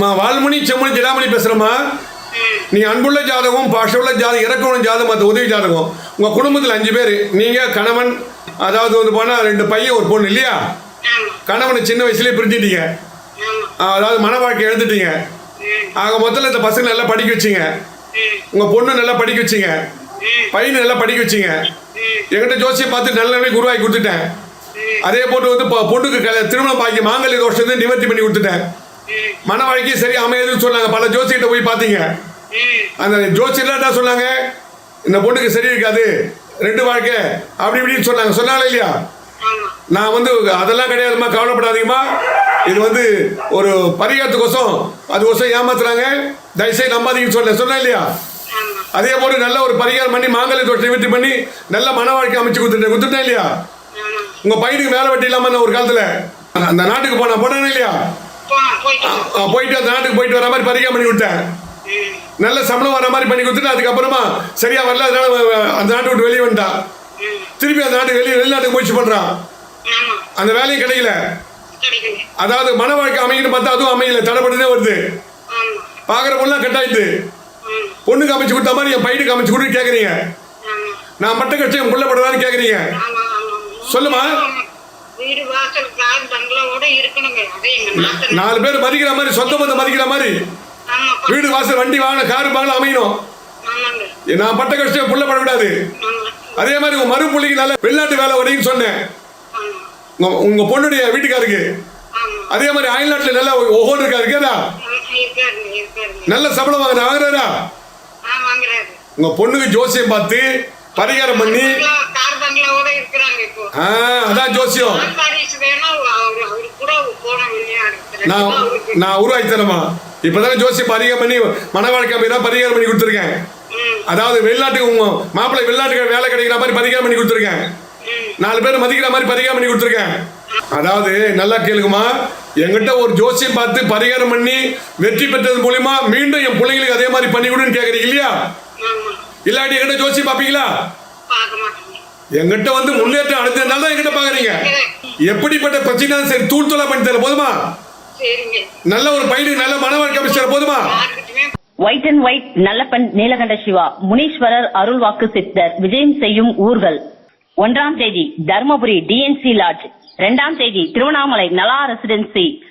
மா வால்மணி செம்மணி ஜிலாமணி பேசுகிறேம்மா நீ அன்புள்ள ஜாதகம் பாஷவுள்ள ஜாதகம் இறக்கணும் ஜாதகம் அது உதவி ஜாதகம். உங்கள் குடும்பத்தில் அஞ்சு பேர். நீங்கள் கணவன் அதாவது வந்து போனால் ரெண்டு பையன் ஒரு பொண்ணு இல்லையா? கணவனை சின்ன வயசுலேயே பிரிஞ்சிட்டீங்க. அதாவது மன வாழ்க்கை எழுந்துட்டீங்க ஆக மொத்தத்தில் இந்த பசங்க நல்லா படிக்க வச்சிங்க. உங்கள் பொண்ணு நல்லா படிக்க வச்சிங்க. பையனை நல்லா படிக்க வச்சிங்க. எங்கிட்ட ஜோசியை பார்த்து நல்ல நிலைமைக்கு உருவாக்கி கொடுத்துட்டேன். அதே போட்டு வந்து பொண்ணுக்கு திருமணம் பாக்கி மாங்கல்ய தோஷத்தை நிவர்த்தி பண்ணி கொடுத்துட்டேன். மன வழக்கி சரி அமையுதுன்னு சொன்னாங்க. பல ஜோசியிட்ட போய் பார்த்தீங்க. அந்த ஜோசியர்லாம் என்ன சொன்னாங்க. இந்த பொண்ணுக்கு சரி இருக்காது. ரெண்டு வாழ்க்கை அப்படி இப்படின்னு சொன்னாங்க. சொன்னாங்களா இல்லையா? நான் வந்து அதெல்லாம் கிடையாதும்மா கவலைப்படாதீங்கம்மா. இது வந்து ஒரு பரிகாரத்துக்கோசம். அதுக்கோசம் ஏமாத்துறாங்க. தயவுசெய்து நம்பாதீங்கன்னு சொன்னேன் சொன்னேன் இல்லையா? அதே போல நல்ல ஒரு பரிகாரம் பண்ணி மாங்கல்ய தோஷம் விற்று பண்ணி நல்ல மன வாழ்க்கை அமைச்சு கொடுத்துட்டேன். கொடுத்துட்டேன் இல்லையா? உங்கள் உங்க பையனுக்கு வேலை வெட்டி இல்லாம ஒரு காலத்துல. அந்த நாட்டுக்கு போனா போனேன் இல்லையா? போயிட்டு அந்த நாட்டுக்கு போயிட்டு வர மாதிரி பரிகாரம் பண்ணி கொடுத்தேன். நல்ல சம்பளம் வர மாதிரி பண்ணி கொடுத்துட்டு அதுக்கப்புறமா சரியா வரல அதனால அந்த நாட்டை விட்டு வெளியே வந்துட்டான் திருப்பி அந்த நாட்டுக்கு வெளியே வெளிநாட்டுக்கு முயற்சி பண்றான் அந்த வேலையும் கிடைக்கல. அதாவது மன வாழ்க்கை அமைக்கணும் பார்த்தா அதுவும் அமையல தடைப்பட்டுதே வருது. பார்க்குற பாக்குற பொண்ணு கட்டாயிடுது. பொண்ணுக்கு அமைச்சு கொடுத்த மாதிரி என் பையனுக்கு அமைச்சு கொடுன்னு கேக்குறீங்க. நான் மட்டும் கட்சி என் பிள்ளை கேக்குறீங்க. கேட்குறீங்க சொல்லுமா. வீடு வாசல் கார் பங்களாவோட இருக்கணுங்க. அதே எங்க நாத்தனார். நாலு பேர் மதிக்கிற மாதிரி சொந்த பந்தம் மதிக்கிற மாதிரி. வீடு வாசல் வண்டி வாங்கின காரு வாங்கல அமையணும். நான் பட்ட கஷ்டம் புள்ளப்படக்கூடாது ஆமா அதே மாதிரி உங்க மறு பிள்ளைக்கு நல்ல வெளிநாட்டு வேலை உடையும் சொன்னேன். உங்க- பொண்ணுடைய வீட்டுக்காருக்கு. அதே மாதிரி அயல்நாட்டுல நல்ல ஒவ்வொரு இருக்கா நல்ல சம்பளம் ஆ வாங்குறாரு. உங்க பொண்ணுக்கு ஜோசியம் பார்த்து பரிகாரம் பண்ணி அதான் ஜோசியம். நான் நான் உருவாக்கி தரமா இப்பதானே ஜோசியம் பரிகாரம் பண்ணி மன வாழ்க்கை அமைதா பரிகாரம் பண்ணி கொடுத்துருக்கேன். அதாவது வெளிநாட்டுக்கு உங்க மாப்பிள்ளை வெளிநாட்டுக்கு வேலை கிடைக்கிற மாதிரி பரிகாரம் பண்ணி கொடுத்துருக்கேன். நாலு பேர் மதிக்கிற மாதிரி பரிகாரம் பண்ணி கொடுத்துருக்கேன். அதாவது நல்லா கேளுங்கம்மா என்கிட்ட ஒரு ஜோசியம் பார்த்து பரிகாரம் பண்ணி வெற்றி பெற்றது மூலியமா மீண்டும் என் பிள்ளைங்களுக்கு அதே மாதிரி பண்ணி கொடுன்னு கேட்குறீங்க இல்லையா? இல்லாட்டி என்கிட்ட ஜோசியம் பார்ப்பீங்களா? என்கிட்ட வந்து முன்னேற்றம் அடுத்ததுனால தான் என்கிட்ட பார்க்குறீங்க. எப்படிப்பட்ட பிரச்சனை சரி தூள் தூளா பண்ணி தர போதுமா? நல்ல ஒரு பையனுக்கு நல்ல மன வாழ்க்கை அமைச்சு தர போதுமா? White and white Nallappan Neelakanta Siva Muneeswarar அருள்வாக்கு சித்தர் விஜயம் செய்யும் ஊர்கள். ஒன்றாம் தேதி தர்மபுரி டிஎன்சி லாட்ஜ் இரண்டாம் தேதி திருவண்ணாமலை நலா ரெசிடென்சி